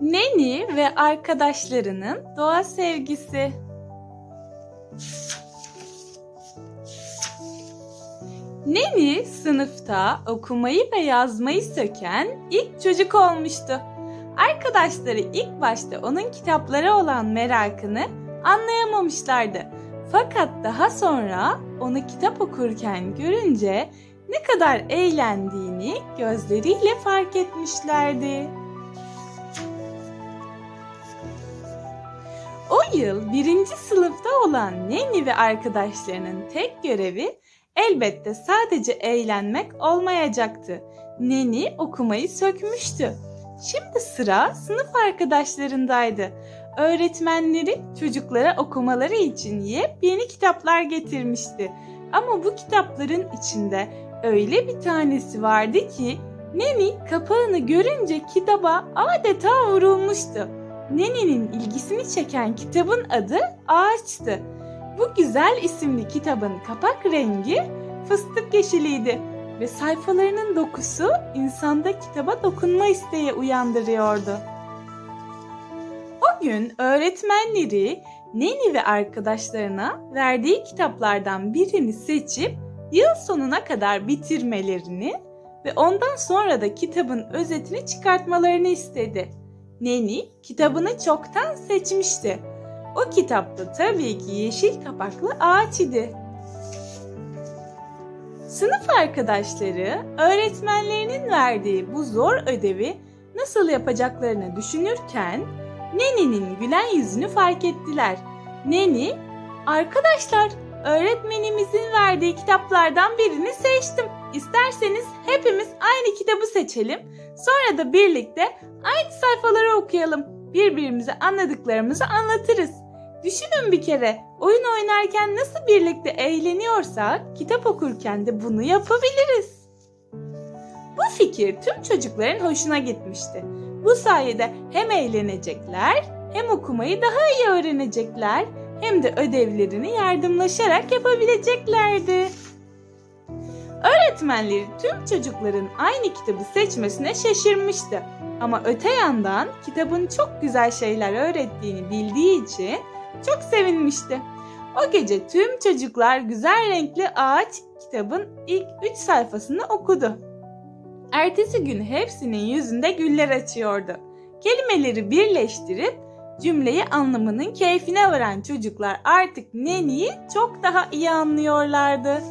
Neni ve arkadaşlarının doğa sevgisi. Neni sınıfta okumayı ve yazmayı söken ilk çocuk olmuştu. Arkadaşları ilk başta onun kitaplara olan merakını anlayamamışlardı. Fakat daha sonra onu kitap okurken görünce ne kadar eğlendiğini gözleriyle fark etmişlerdi. Yıl birinci sınıfta olan Neni ve arkadaşlarının tek görevi elbette sadece eğlenmek olmayacaktı. Neni okumayı sökmüştü. Şimdi sıra sınıf arkadaşlarındaydı. Öğretmenleri çocuklara okumaları için yepyeni kitaplar getirmişti. Ama bu kitapların içinde öyle bir tanesi vardı ki Neni kapağını görünce kitaba adeta vurulmuştu. Neni'nin ilgisini çeken kitabın adı Ağaç'tı. Bu güzel isimli kitabın kapak rengi fıstık yeşiliydi ve sayfalarının dokusu insanda kitaba dokunma isteği uyandırıyordu. O gün öğretmenleri Neni ve arkadaşlarına verdiği kitaplardan birini seçip yıl sonuna kadar bitirmelerini ve ondan sonra da kitabın özetini çıkartmalarını istedi. Neni kitabını çoktan seçmişti. O kitapta tabii ki yeşil kapaklı ağaç idi. Sınıf arkadaşları öğretmenlerinin verdiği bu zor ödevi nasıl yapacaklarını düşünürken Neni'nin gülen yüzünü fark ettiler. Neni, arkadaşlar öğretmenimizin verdiği kitaplardan birini seçtim. İsterseniz hepimiz aynı kitabı seçelim. Sonra da birlikte aynı sayfaları okuyalım. Birbirimize anladıklarımızı anlatırız. Düşünün bir kere oyun oynarken nasıl birlikte eğleniyorsak kitap okurken de bunu yapabiliriz. Bu fikir tüm çocukların hoşuna gitmişti. Bu sayede hem eğlenecekler hem okumayı daha iyi öğrenecekler hem de ödevlerini yardımlaşarak yapabileceklerdi. Öğretmenleri tüm çocukların aynı kitabı seçmesine şaşırmıştı. Ama öte yandan kitabın çok güzel şeyler öğrettiğini bildiği için çok sevinmişti. O gece tüm çocuklar güzel renkli ağaç kitabın ilk 3 sayfasını okudu. Ertesi gün hepsinin yüzünde güller açıyordu. Kelimeleri birleştirip cümleyi anlamının keyfine varan çocuklar artık Neni'yi çok daha iyi anlıyorlardı.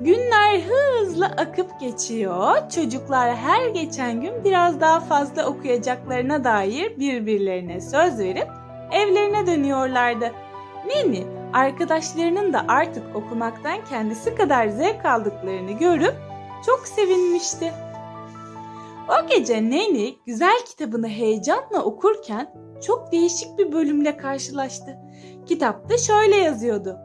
Günler hızla akıp geçiyor. Çocuklar her geçen gün biraz daha fazla okuyacaklarına dair birbirlerine söz verip evlerine dönüyorlardı. Neni arkadaşlarının da artık okumaktan kendisi kadar zevk aldıklarını görüp çok sevinmişti. O gece Neni güzel kitabını heyecanla okurken çok değişik bir bölümle karşılaştı. Kitapta şöyle yazıyordu.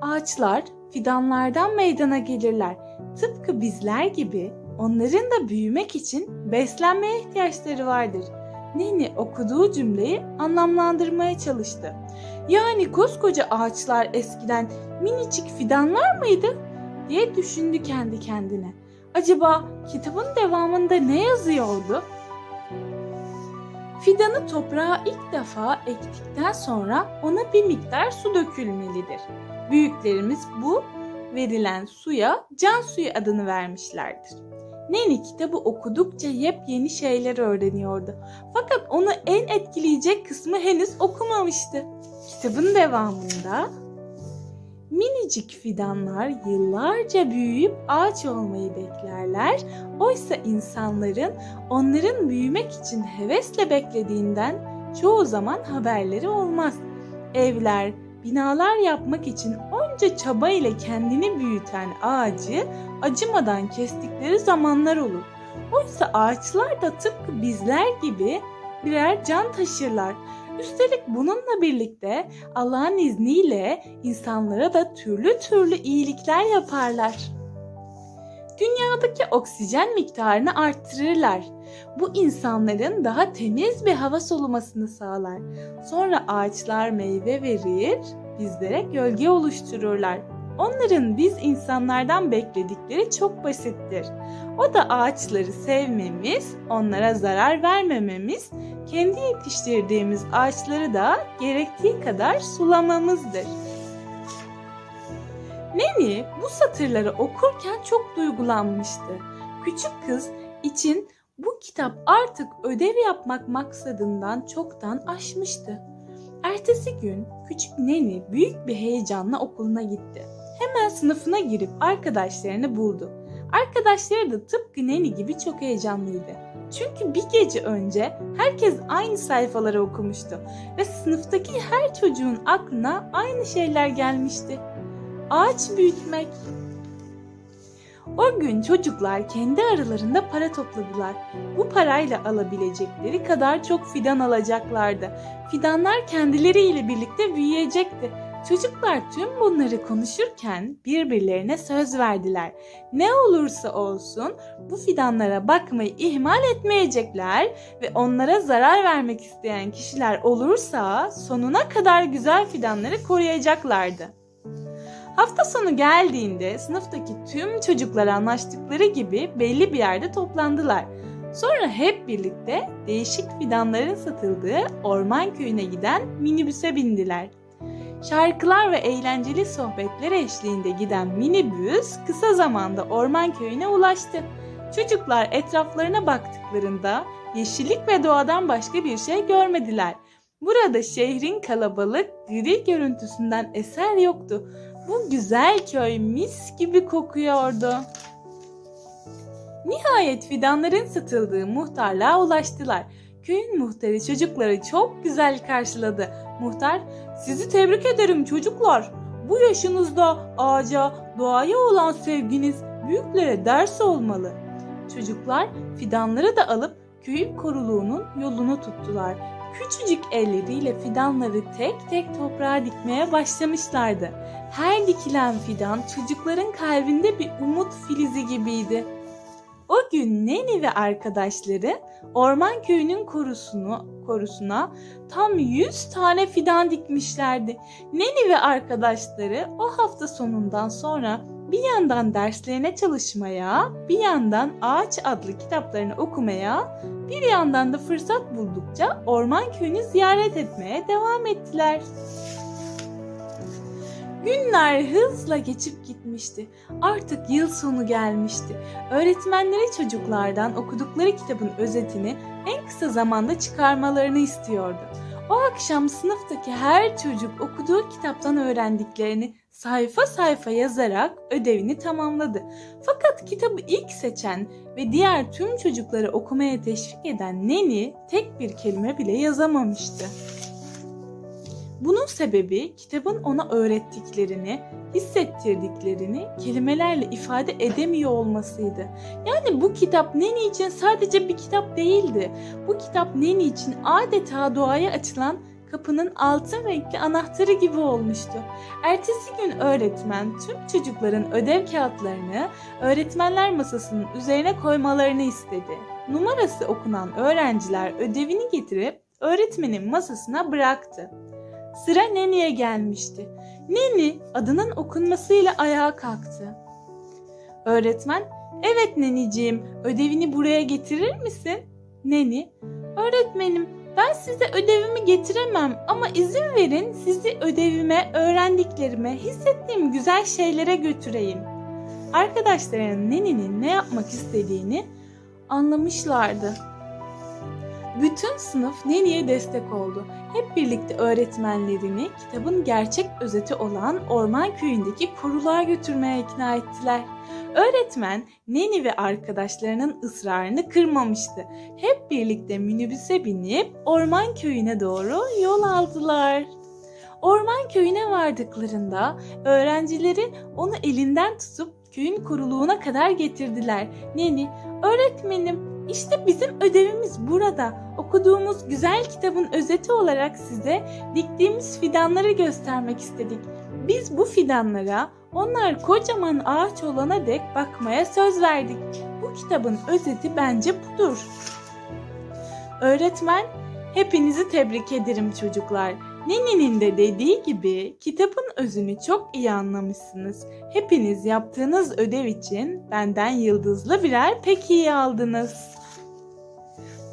Ağaçlar fidanlardan meydana gelirler. Tıpkı bizler gibi onların da büyümek için beslenmeye ihtiyaçları vardır. Nini okuduğu cümleyi anlamlandırmaya çalıştı. Yani koskoca ağaçlar eskiden minicik fidanlar mıydı? diye düşündü kendi kendine. Acaba kitabın devamında ne yazıyordu? Fidanı toprağa ilk defa ektikten sonra ona bir miktar su dökülmelidir. Büyüklerimiz bu verilen suya can suyu adını vermişlerdir. Neni kitabı okudukça yepyeni şeyler öğreniyordu. Fakat onu en etkileyecek kısmı henüz okumamıştı. Kitabın devamında minicik fidanlar yıllarca büyüyüp ağaç olmayı beklerler. Oysa insanların onların büyümek için hevesle beklediğinden çoğu zaman haberleri olmaz. Evler, binalar yapmak için onca çaba ile kendini büyüten ağacı acımadan kestikleri zamanlar olur. Oysa ağaçlar da tıpkı bizler gibi birer can taşırlar. Üstelik bununla birlikte Allah'ın izniyle insanlara da türlü türlü iyilikler yaparlar. Dünyadaki oksijen miktarını arttırırlar. Bu insanların daha temiz bir hava solumasını sağlar. Sonra ağaçlar meyve verir, bizlere gölge oluştururlar. Onların biz insanlardan bekledikleri çok basittir. O da ağaçları sevmemiz, onlara zarar vermememiz, kendi yetiştirdiğimiz ağaçları da gerektiği kadar sulamamızdır. Neni bu satırları okurken çok duygulanmıştı. Küçük kız için bu kitap artık ödev yapmak maksadından çoktan aşmıştı. Ertesi gün küçük Neni büyük bir heyecanla okuluna gitti. Hemen sınıfına girip arkadaşlarını buldu. Arkadaşları da tıpkı Neni gibi çok heyecanlıydı. Çünkü bir gece önce herkes aynı sayfaları okumuştu ve sınıftaki her çocuğun aklına aynı şeyler gelmişti. Ağaç büyütmek. O gün çocuklar kendi aralarında para topladılar. Bu parayla alabilecekleri kadar çok fidan alacaklardı. Fidanlar kendileriyle birlikte büyüyecekti. Çocuklar tüm bunları konuşurken birbirlerine söz verdiler. Ne olursa olsun bu fidanlara bakmayı ihmal etmeyecekler ve onlara zarar vermek isteyen kişiler olursa sonuna kadar güzel fidanları koruyacaklardı. Hafta sonu geldiğinde sınıftaki tüm çocuklar anlaştıkları gibi belli bir yerde toplandılar. Sonra hep birlikte değişik fidanların satıldığı orman köyüne giden minibüse bindiler. Şarkılar ve eğlenceli sohbetler eşliğinde giden minibüs kısa zamanda orman köyüne ulaştı. Çocuklar etraflarına baktıklarında yeşillik ve doğadan başka bir şey görmediler. Burada şehrin kalabalık, gri görüntüsünden eser yoktu. Bu güzel köy mis gibi kokuyordu. Nihayet fidanların satıldığı muhtarlığa ulaştılar. Köyün muhtarı çocukları çok güzel karşıladı. Muhtar, sizi tebrik ederim çocuklar. Bu yaşınızda ağaca, doğaya olan sevginiz büyüklere ders olmalı. Çocuklar fidanları da alıp köyün koruluğunun yolunu tuttular. Küçücük elleriyle fidanları tek tek toprağa dikmeye başlamışlardı. Her dikilen fidan çocukların kalbinde bir umut filizi gibiydi. O gün Neni ve arkadaşları orman köyünün korusunu, korusuna tam 100 tane fidan dikmişlerdi. Neni ve arkadaşları o hafta sonundan sonra bir yandan derslerine çalışmaya, bir yandan Ağaç adlı kitaplarını okumaya, bir yandan da fırsat buldukça orman köyünü ziyaret etmeye devam ettiler. Günler hızla geçip gitmişti. Artık yıl sonu gelmişti. Öğretmenleri çocuklardan okudukları kitabın özetini en kısa zamanda çıkarmalarını istiyordu. O akşam sınıftaki her çocuk okuduğu kitaptan öğrendiklerini sayfa sayfa yazarak ödevini tamamladı. Fakat kitabı ilk seçen ve diğer tüm çocukları okumaya teşvik eden Neni tek bir kelime bile yazamamıştı. Bunun sebebi kitabın ona öğrettiklerini, hissettirdiklerini kelimelerle ifade edemiyor olmasıydı. Yani bu kitap Neni için sadece bir kitap değildi. Bu kitap Neni için adeta doğaya açılan kapının altın renkli anahtarı gibi olmuştu. Ertesi gün öğretmen tüm çocukların ödev kağıtlarını öğretmenler masasının üzerine koymalarını istedi. Numarası okunan öğrenciler ödevini getirip öğretmenin masasına bıraktı. Sıra Neni'ye gelmişti. Neni adının okunmasıyla ayağa kalktı. Öğretmen, evet Neniciğim ödevini buraya getirir misin? Neni, öğretmenim ben size ödevimi getiremem ama izin verin sizi ödevime, öğrendiklerime, hissettiğim güzel şeylere götüreyim. Arkadaşlarının Neni'nin ne yapmak istediğini anlamışlardı. Bütün sınıf Neni'ye destek oldu. Hep birlikte öğretmenlerini kitabın gerçek özeti olan Orman Köyü'ndeki koruluğa götürmeye ikna ettiler. Öğretmen Neni ve arkadaşlarının ısrarını kırmamıştı. Hep birlikte minibüse binip Orman Köyü'ne doğru yol aldılar. Orman Köyü'ne vardıklarında öğrencileri onu elinden tutup köyün koruluğuna kadar getirdiler. Neni, öğretmenim işte bizim ödevimiz burada. Okuduğumuz güzel kitabın özeti olarak size diktiğimiz fidanları göstermek istedik. Biz bu fidanlara onlar kocaman ağaç olana dek bakmaya söz verdik. Bu kitabın özeti bence budur. Öğretmen, hepinizi tebrik ederim çocuklar. Neni'nin de dediği gibi kitabın özünü çok iyi anlamışsınız. Hepiniz yaptığınız ödev için benden yıldızlı birer pek iyi aldınız.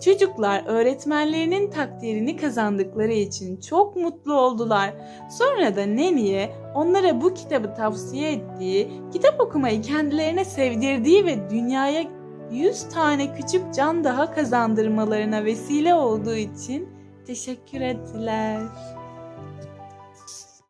Çocuklar öğretmenlerinin takdirini kazandıkları için çok mutlu oldular. Sonra da Neni'ye onlara bu kitabı tavsiye ettiği, kitap okumayı kendilerine sevdirdiği ve dünyaya 100 tane küçük can daha kazandırmalarına vesile olduğu için teşekkür ettiler.